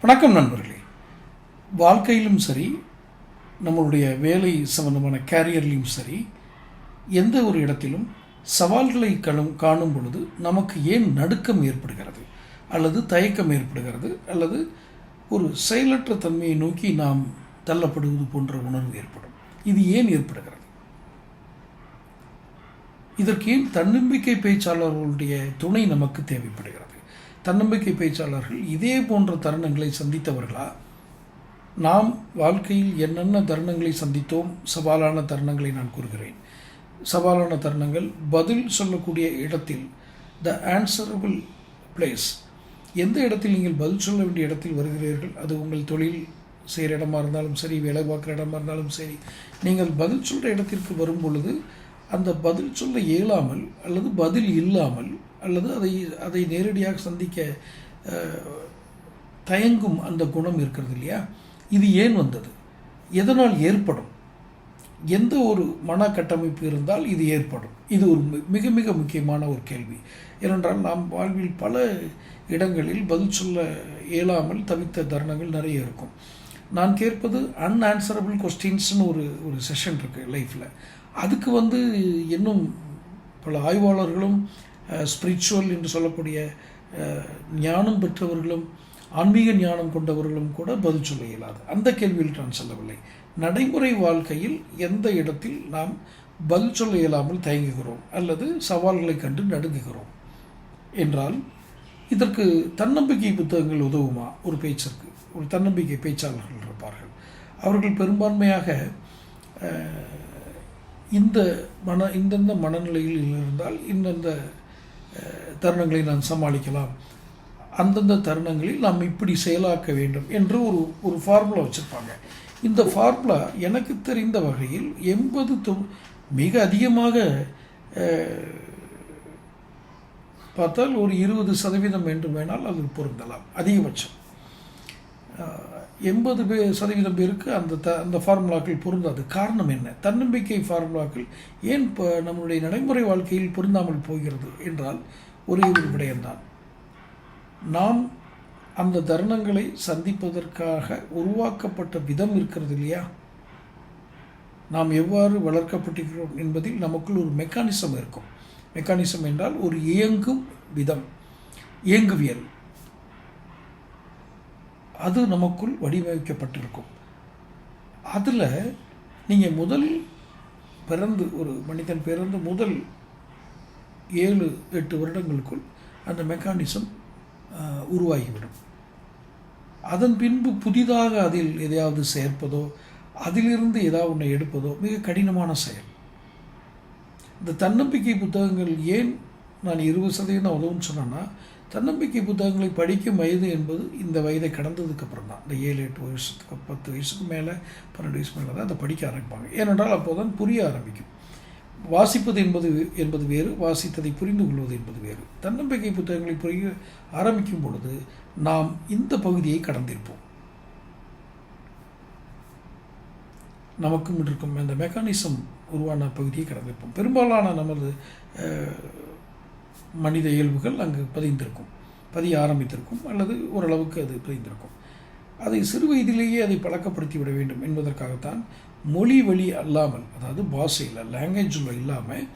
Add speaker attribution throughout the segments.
Speaker 1: வணக்கம் நண்பர்களே. வாழ்க்கையிலும் சரி நம்மளுடைய வேலை சம்பந்தமான கேரியர்லையும் சரி எந்த ஒரு இடத்திலும் சவால்களை கணும் காணும் பொழுது நமக்கு ஏன் நடுக்கம் ஏற்படுகிறது? அல்லது தயக்கம் ஏற்படுகிறது? அல்லது ஒரு செயலற்ற தன்மையை நோக்கி நாம் தள்ளப்படுவது போன்ற உணர்வு ஏற்படும். இது ஏன் ஏற்படுகிறது? இதற்கு ஏன் தன்னம்பிக்கை பேச்சாளர்களுடைய துணை நமக்கு தேவைப்படுகிறது? தன்னம்பிக்கை பேச்சாளர்கள் இதே போன்ற தருணங்களை சந்தித்தவர்களா? நாம் வாழ்க்கையில் என்னென்ன தருணங்களை சந்தித்தோம்? சவாலான தருணங்களை நான் கூறுகிறேன். சவாலான தருணங்கள் பதில் சொல்லக்கூடிய இடத்தில் த ஆன்சரபிள் பிளேஸ் எந்த இடத்தில் நீங்கள் பதில் சொல்ல வேண்டிய இடத்தில் வருகிறீர்கள்? அது உங்கள் தொழில் செய்கிற இடமா இருந்தாலும் சரி வேலை பார்க்குற இடமா இருந்தாலும் சரி. நீங்கள் பதில் சொல்கிற இடத்திற்கு வரும் பொழுது அந்த பதில் சொல்ல இயலாமல் அல்லது பதில் இல்லாமல் அல்லது அதை அதை நேரடியாக சந்திக்க தயங்கும் அந்த குணம் இருக்கிறது இல்லையா? இது ஏன் வந்தது? எதனால் ஏற்படும்? எந்த ஒரு மன கட்டமைப்பு இருந்தால் இது ஏற்படும்? இது ஒரு மிக மிக முக்கியமான ஒரு கேள்வி. ஏனென்றால் நாம் வாழ்வில் பல இடங்களில் பதில் சொல்ல இயலாமல் தவித்த தருணங்கள் நிறைய இருக்கும். நான் கேட்பது அன்ஆன்சரபிள் கொஸ்டின்ஸ்னு ஒரு ஒரு செஷன் இருக்குது லைஃப்பில் அதுக்கு வந்து இன்னும் பல ஆய்வாளர்களும் ஸ்பிரிச்சுவல் என்று சொல்லக்கூடிய ஞானம் பெற்றவர்களும் ஆன்மீக ஞானம் கொண்டவர்களும் கூட பதில் சொல்ல இயலாது. அந்த கேள்வியில் நான் சொல்லவில்லை. நடைமுறை வாழ்க்கையில் எந்த இடத்தில் நாம் பதில் சொல்ல இயலாமல் தயங்குகிறோம் அல்லது சவால்களை கண்டு நடுங்குகிறோம் என்றால் இதற்கு தன்னம்பிக்கை புத்தகங்கள் உதவுமா? ஒரு பேச்சிற்கு ஒரு தன்னம்பிக்கை பேச்சாளர்கள் இருப்பார்கள். அவர்கள் பெரும்பான்மையாக இந்த மன இந்தந்த மனநிலையில் இருந்தால் இந்தந்த தருணங்களை நான் சமாளிக்கலாம். அந்தந்த தருணங்களில் நாம் இப்படி செயலாக்க வேண்டும் என்று ஒரு ஒரு ஃபார்முலா வச்சுருப்பாங்க. இந்த ஃபார்முலா எனக்கு தெரிந்த வகையில் எண்பது தொ மிக அதிகமாக பார்த்தால் ஒரு இருபது சதவீதம் என்று வேணால் அது பொருந்தலாம். அதிகபட்சம். எண்பது பே சதவீதம் பேருக்கு அந்த த அந்த ஃபார்முலாக்கள் பொருந்தாது. காரணம் என்ன? தன்னம்பிக்கை ஃபார்முலாக்கள் ஏன் இப்போ நம்மளுடைய நடைமுறை வாழ்க்கையில் பொருந்தாமல் போகிறது என்றால் ஒரே ஒரு விடயம்தான். நாம் அந்த தருணங்களை சந்திப்பதற்காக உருவாக்கப்பட்ட விதம் இருக்கிறது இல்லையா? நாம் எவ்வாறு வளர்க்கப்பட்டிருக்கிறோம் என்பதில் நமக்குள் ஒரு மெக்கானிசம் இருக்கும். மெக்கானிசம் என்றால் ஒரு இயங்கும் விதம். இயங்குவியல். அது நமக்குள் வடிவமைக்கப்பட்டிருக்கும். அதில் நீங்கள் முதல் பிறந்து ஒரு மனிதன் பிறந்து முதல் ஏழு எட்டு வருடங்களுக்குள் அந்த மெக்கானிசம் உருவாகிவிடும். அதன் பின்பு புதிதாக அதில் எதையாவது சேர்ப்பதோ அதிலிருந்து ஏதாவது ஒன்றை எடுப்பதோ மிக கடினமான செயல். இந்த தன்னம்பிக்கை புத்தகங்கள் ஏன் நான் இருபது சதவீதம் உதவுன்னு சொன்னேன்னா தன்னம்பிக்கை புத்தகங்களை படிக்கும் வயது என்பது இந்த வயதை கடந்ததுக்கு அப்புறம் தான் இந்த ஏழு எட்டு வயசுக்கு பத்து வயசுக்கு மேலே பன்னெண்டு வயசு மேலே தான் அதை படிக்க ஆரம்பிப்பாங்க. ஏனென்றால் அப்போதான் புரிய ஆரம்பிக்கும். வாசிப்பது என்பது என்பது வேறு வாசித்ததை புரிந்து கொள்வது என்பது வேறு. தன்னம்பிக்கை புத்தகங்களை புரிய ஆரம்பிக்கும் பொழுது நாம் இந்த பகுதியை கடந்திருப்போம். நமக்கும் இருக்கும் அந்த மெக்கானிசம் உருவான பகுதியை கடந்திருப்போம். பெரும்பாலான நமது மனித இயல்புகள் அங்கு பதிந்திருக்கும் பதிய ஆரம்பித்திருக்கும் அல்லது ஓரளவுக்கு அது பதிந்திருக்கும். அதை சிறு வயதிலேயே அதை பழக்கப்படுத்தி விட வேண்டும் என்பதற்காகத்தான் மொழி வழி அல்லாமல் அதாவது பாஷையில் லாங்குவேஜில் இல்லாமல்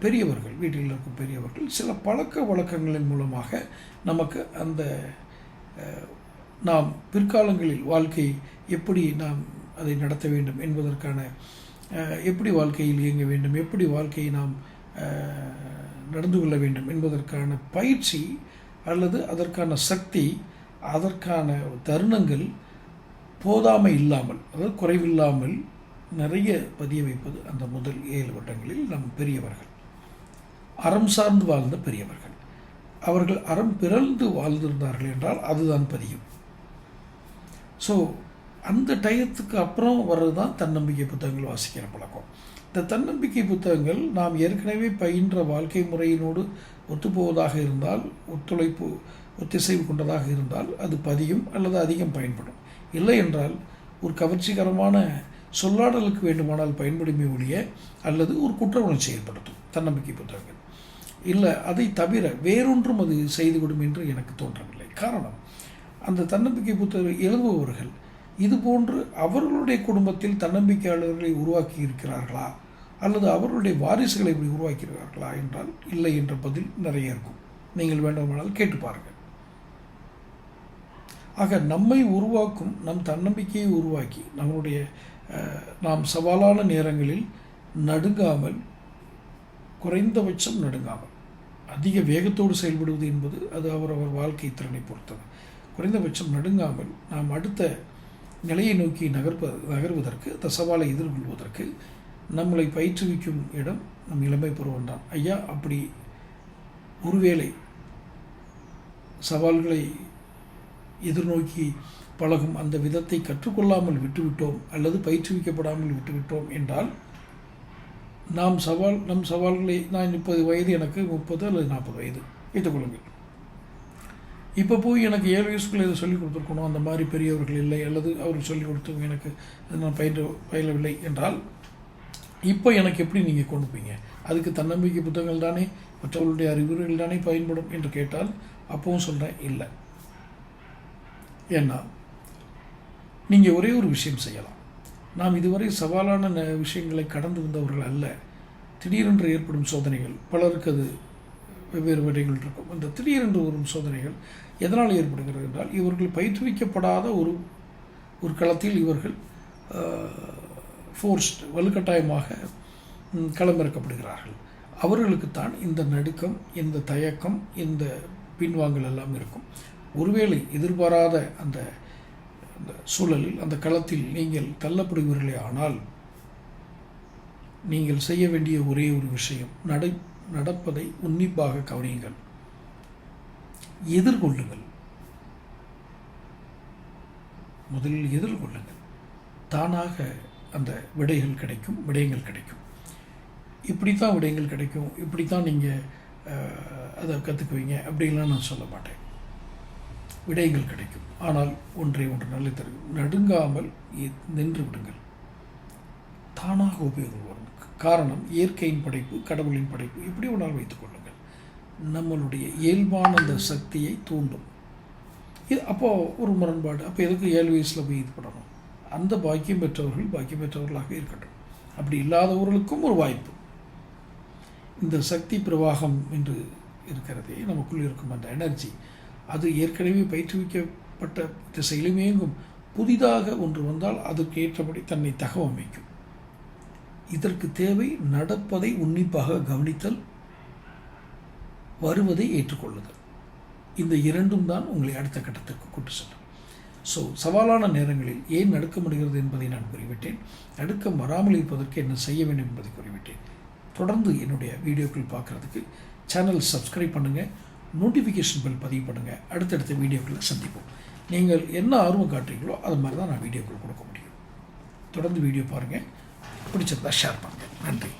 Speaker 1: பெரியவர்கள் வீட்டில் இருக்கும் பெரியவர்கள் சில பழக்க வழக்கங்களின் மூலமாக நமக்கு அந்த நாம் பிற்காலங்களில் வாழ்க்கை எப்படி நாம் அதை நடத்த வேண்டும் என்பதற்கான எப்படி வாழ்க்கையில் இயங்க வேண்டும் எப்படி வாழ்க்கையை நாம் நடந்து கொள்ள வேண்டும் என்பதற்கான பயிற்சி அல்லது அதற்கான சக்தி அதற்கான தருணங்கள் போதாமை இல்லாமல் அதாவது குறைவில்லாமல் நிறைய பதிய வைப்பது அந்த முதல் ஏழு வட்டங்களில் நம் பெரியவர்கள். அறம் சார்ந்து வாழ்ந்த பெரியவர்கள். அவர்கள் அறம் பிறந்து வாழ்ந்திருந்தார்கள் என்றால் அதுதான் பதியும். ஸோ அந்த டயத்துக்கு அப்புறம் வர்றது தான் தன்னம்பிக்கை புத்தகங்கள் வாசிக்கிற பழக்கம். இந்த தன்னம்பிக்கை புத்தகங்கள் நாம் ஏற்கனவே பயின்ற வாழ்க்கை முறையினோடு ஒத்துப்போவதாக இருந்தால் ஒத்துழைப்பு ஒத்திசைவு கொண்டதாக இருந்தால் அது பதியும் அல்லது அதிகம் பயன்படும். இல்லை என்றால் ஒரு கவர்ச்சிகரமான சொல்லாடலுக்கு வேண்டுமானால் பயன்படுமே ஒழிய அல்லது ஒரு குற்ற உணர்ச்சி ஏற்படுத்தும். தன்னம்பிக்கை புத்தகங்கள். இல்லை அதை தவிர வேறொன்றும் அது செய்துவிடும் என்று எனக்கு தோன்றவில்லை. காரணம் அந்த தன்னம்பிக்கை புத்தகம் எழுதுபவர்கள் இதுபோன்று அவர்களுடைய குடும்பத்தில் தன்னம்பிக்கையாளர்களை உருவாக்கி இருக்கிறார்களா? அல்லது அவர்களுடைய வாரிசுகளை இப்படி உருவாக்கியிருக்கிறார்களா என்றால் இல்லை என்ற பதில் நிறைய இருக்கும். நீங்கள் வேண்டுமானால் கேட்டு பாருங்கள். ஆக நம்மை உருவாக்கும் நம் தன்னம்பிக்கையை உருவாக்கி நம்முடைய நாம் சவாலான நேரங்களில் நடுங்காமல் குறைந்தபட்சம் நடுங்காமல் அதிக வேகத்தோடு செயல்படுவது என்பது அது அவரவர் வாழ்க்கை திறனை பொறுத்தது. குறைந்தபட்சம் நடுங்காமல் நாம் அடுத்த நிலையை நோக்கி நகர்ப்ப நகர்வதற்கு தசவாலை சவாலை எதிர்கொள்வதற்கு நம்மளை பயிற்றுவிக்கும் இடம் நம் இளமை பருவம் தான். ஐயா அப்படி ஒருவேளை சவால்களை எதிர்நோக்கி பழகும் அந்த விதத்தை கற்றுக்கொள்ளாமல் விட்டுவிட்டோம் அல்லது பயிற்றுவிக்கப்படாமல் விட்டுவிட்டோம் என்றால் நாம் சவால் நம் சவால்களை நான் முப்பது வயது எனக்கு முப்பது அல்லது நாற்பது வயது. வைத்துக்கொள்ளுங்கள் இப்போ போய் எனக்கு ஏழு வயசுக்குள்ளே இதை சொல்லிக் கொடுத்துருக்கணும். அந்த மாதிரி பெரியவர்கள் இல்லை அல்லது அவர்கள் சொல்லிக் கொடுத்தவங்க எனக்கு அது நான் பயின்ற பயிலவில்லை என்றால் இப்போ எனக்கு எப்படி நீங்கள் கொண்டு போய்ங்க அதுக்கு தன்னம்பிக்கை புத்தகங்கள் தானே மற்றவர்களுடைய அறிவுரைகள் தானே பயன்படும் என்று கேட்டால் அப்பவும் சொல்கிறேன் இல்லை. ஏன்னா நீங்கள் ஒரே ஒரு விஷயம் செய்யலாம். நாம் இதுவரை சவாலான ந- விஷயங்களை கடந்து வந்தவர்கள் அல்ல. திடீரென்று ஏற்படும் சோதனைகள். பலருக்கு அது வெவ்வேறு வேலைகள் இருக்கும். இந்த திடீரென்று வரும் சோதனைகள் எதனால் ஏற்படுகிறது என்றால் இவர்கள் பயிற்றுவிக்கப்படாத ஒரு ஒரு களத்தில் இவர்கள் ஃபோர்ஸ்ட் வலுக்கட்டாயமாக களமிறக்கப்படுகிறார்கள். அவர்களுக்குத்தான் இந்த நடுக்கம் இந்த தயக்கம் இந்த பின்வாங்கல் எல்லாம் இருக்கும். ஒருவேளை எதிர்பாராத அந்த அந்த சூழலில் அந்த களத்தில் நீங்கள் தள்ளப்படுவீர்களே ஆனால் நீங்கள் செய்ய வேண்டிய ஒரே ஒரு விஷயம் நடை நடப்பதை உன்னிப்பாக கவனியுங்கள். எதிர்கொள்ளுங்கள். முதலில் எதிர்கொள்ளுங்கள். தானாக அந்த விடைகள் கிடைக்கும் விடயங்கள் கிடைக்கும். இப்படி தான் விடயங்கள் கிடைக்கும் இப்படி தான் நீங்கள் அதை கற்றுக்குவீங்க அப்படின்லாம் நான் சொல்ல மாட்டேன். விடயங்கள் கிடைக்கும். ஆனால் ஒன்றை ஒன்று நல்ல தெரியும் நடுங்காமல் நின்று விடுங்கள். தானாக உபயோகம் காரணம் இயற்கையின் படைப்பு கடவுளின் படைப்பு. இப்படி ஒன்றால் வைத்துக் கொள்ளுங்கள். நம்மளுடைய இயல்பான அந்த சக்தியை தூண்டும். இது அப்போது ஒரு முரண்பாடு. அப்போ எதுக்கு ஏழு வயசில் போய் இது பண்ணணும்? அந்த பாக்கியம் பெற்றவர்கள் பாக்கியம் பெற்றவர்களாக இருக்கட்டும். அப்படி இல்லாதவர்களுக்கும் ஒரு வாய்ப்பு. இந்த சக்தி பிரவாகம் என்று இருக்கிறதே நமக்குள் இருக்கும் அந்த எனர்ஜி. அது ஏற்கனவே பயிற்றுவிக்கப்பட்ட திசையிலுமே எங்கும் புதிதாக ஒன்று வந்தால் அதற்கு ஏற்றபடி தன்னை தகவமைக்கும். இதற்கு தேவை நடப்பதை உன்னிப்பாக கவனித்தல் வருவதை ஏற்றுக்கொள்ளுதல். இந்த இரண்டும் தான் உங்களை அடுத்த கட்டத்திற்கு கொண்டு செல்லும். ஸோ சவாலான நேரங்களில் ஏன் நடுக்க முடிகிறது என்பதை நான் குறிவிட்டேன். நடுக்கம் வராமல் இருப்பதற்கு என்ன செய்ய வேண்டும் என்பதை குறிவிட்டேன். தொடர்ந்து என்னுடைய வீடியோக்கள் பார்க்குறதுக்கு சேனல் சப்ஸ்கிரைப் பண்ணுங்கள் நோட்டிஃபிகேஷன் பெல் பதிவு பண்ணுங்கள் அடுத்தடுத்த வீடியோக்களை சந்திப்போம். நீங்கள் என்ன ஆர்வம் காட்டுறீங்களோ அது மாதிரி தான் நான் வீடியோக்கள் கொடுக்க முடியும். தொடர்ந்து வீடியோ பாருங்கள் பிடிச்சிருந்தா ஷேர் பண்ணுங்கள் நன்றி.